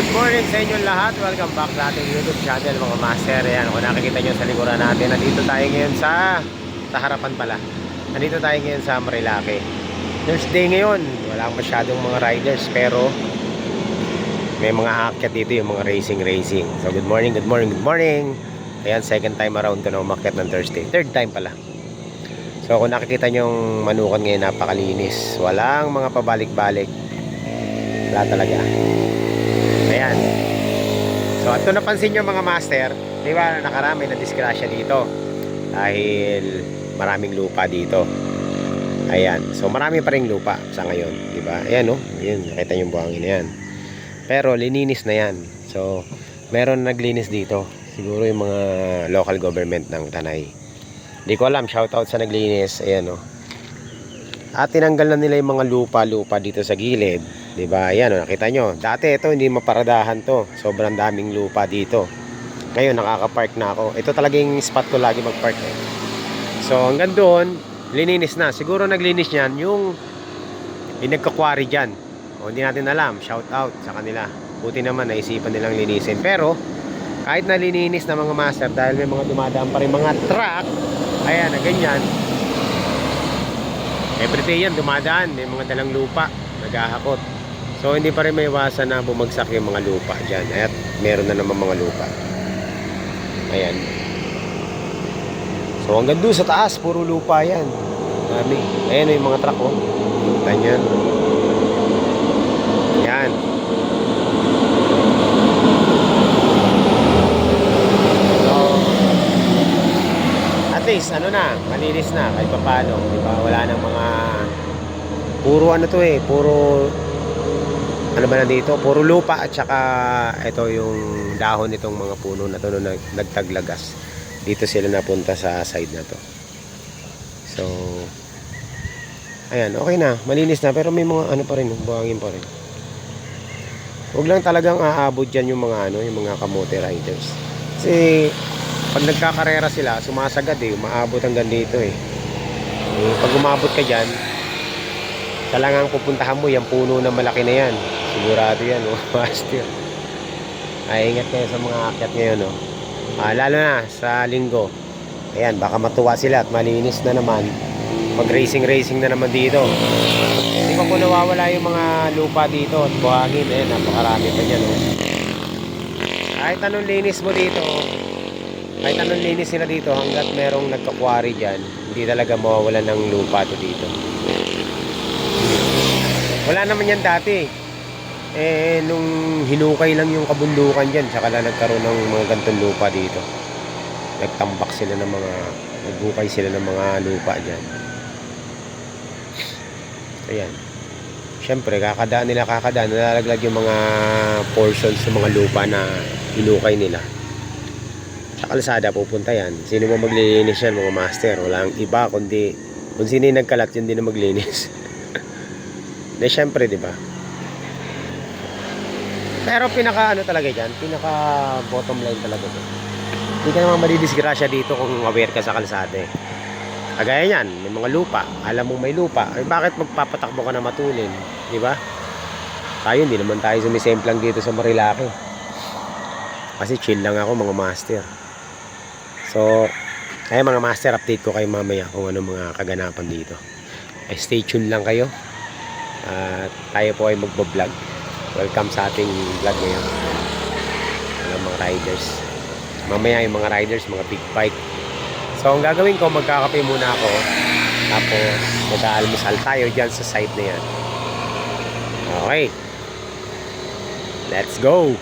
good morning sa inyo lahat. Welcome back sa ating YouTube channel mga master. Ayan, kung nakikita nyo sa likuran natin, nandito tayo ngayon sa, sa harapan pala. Nandito tayo ngayon sa Marilake. Thursday ngayon, wala masyadong mga riders pero may mga aakyat dito yung mga racing racing. So good morning, good morning, good morning. Ayan, second time around ko na umakyat ng Thursday. Third time pala. So kung nakikita nyo yung manukan ngayon, napakalinis. Walang mga pabalik-balik. Wala talaga. So, at kung napansin nyo mga master, di ba nakarami na disgrasya dito. Dahil maraming lupa dito. Ayan. So, marami pa rin lupa sa ngayon. Di ba? Ayan, no? Ayan, nakita nyo yung buhangin na yan. Pero, lininis na yan. So, meron naglinis dito. Siguro yung mga local government ng Tanay. Hindi ko alam. Shoutout sa naglinis. Ayan, no? At tinanggal na nila yung mga lupa-lupa dito sa gilid. 'Di ba? Ayan, oh, nakita nyo. Dati ito hindi maparadahan 'to. Sobrang daming lupa dito. Ngayon nakaka-park na ako. Ito talagang spot ko lagi mag-park eh. So hanggang doon, lininis na. Siguro naglinis niyan yung yung nagka-quarry diyan. O hindi natin alam. Shout out sa kanila. Buti naman naisipan nilang linisin. Pero kahit nalininis na mga master dahil may mga dumadaan pa rin mga truck, ayan na ganyan, Everyday yan, dumadaan. May mga dalang lupa, naghahakot. So, hindi pa rin may iwasan na bumagsak yung mga lupa dyan. At meron na naman mga lupa. Ayan. So, hanggang doon sa taas, puro lupa yan. Dami. Ayan yung mga truck, oh. Ganyan. Yan. So, at least ano na, malinis na kahit paano, di ba? Wala nang mga puro ano to eh, puro ano ba na dito? Puro lupa at saka ito yung dahon nitong mga puno na to nag, nagtaglagas. Dito sila napunta sa side na to. So ayan, okay na, malinis na pero may mga ano pa rin, buhangin pa rin. Huwag lang talagang aabot dyan yung mga ano, yung mga kamote riders. Kasi pag nagkakarera sila, sumasagad eh, umaabot hanggang dito eh. eh pag umabot ka dyan, talagang pupuntahan mo yung puno na malaki na yan. Sigurado yan, oh, master. Ay, ingat kayo sa mga akyat ngayon, oh. Ah, lalo na sa linggo. Ayan, baka matuwa sila at malinis na naman. Pag racing racing na naman dito. Hindi pa po nawawala yung mga lupa dito at buhangin. Ayan, napakarami pa dyan, oh. Kahit anong linis mo dito, kahit anong linis nila dito hanggat merong nagkakwari dyan hindi talaga mawawalan ng lupa to dito wala naman yan dati eh nung hinukay lang yung kabundukan dyan saka lang nagkaroon ng mga gantong lupa dito. Nagtambak sila ng mga naghukay sila ng mga lupa dyan. Ayan. Syempre kakadaan nila kakadaan. Nalalaglag yung mga portions ng mga lupa na hinukay nila. Sa kalsada pupunta yan. Sino mo maglilinis yan mga master? Walang iba kundi kung sino yung nagkalat yun din na maglinis. De syempre di ba pero pinaka ano talaga dyan pinaka bottom line talaga dyan. Hindi ka naman madidisgrasya dito kung aware ka sa kalsada eh. Kagaya yan may mga lupa. Alam mong may lupa. Ay bakit magpapatakbo ka na matulin? Di ba? Tayo hindi naman tayo sumisemplang dito sa Marilake kasi chill lang ako mga master. So, ay mga master, update ko kayo mamaya kung ano mga kaganapan dito. Ay, stay tuned lang kayo. At tayo po ay magbo-vlog. Welcome sa ating vlog ngayon. Ano mga riders. Mamaya yung mga riders, mga big bike. So, ang gagawin ko, magkakape muna ako. Tapos, mag-aalmusal tayo dyan sa side na yan. Okay. Let's go!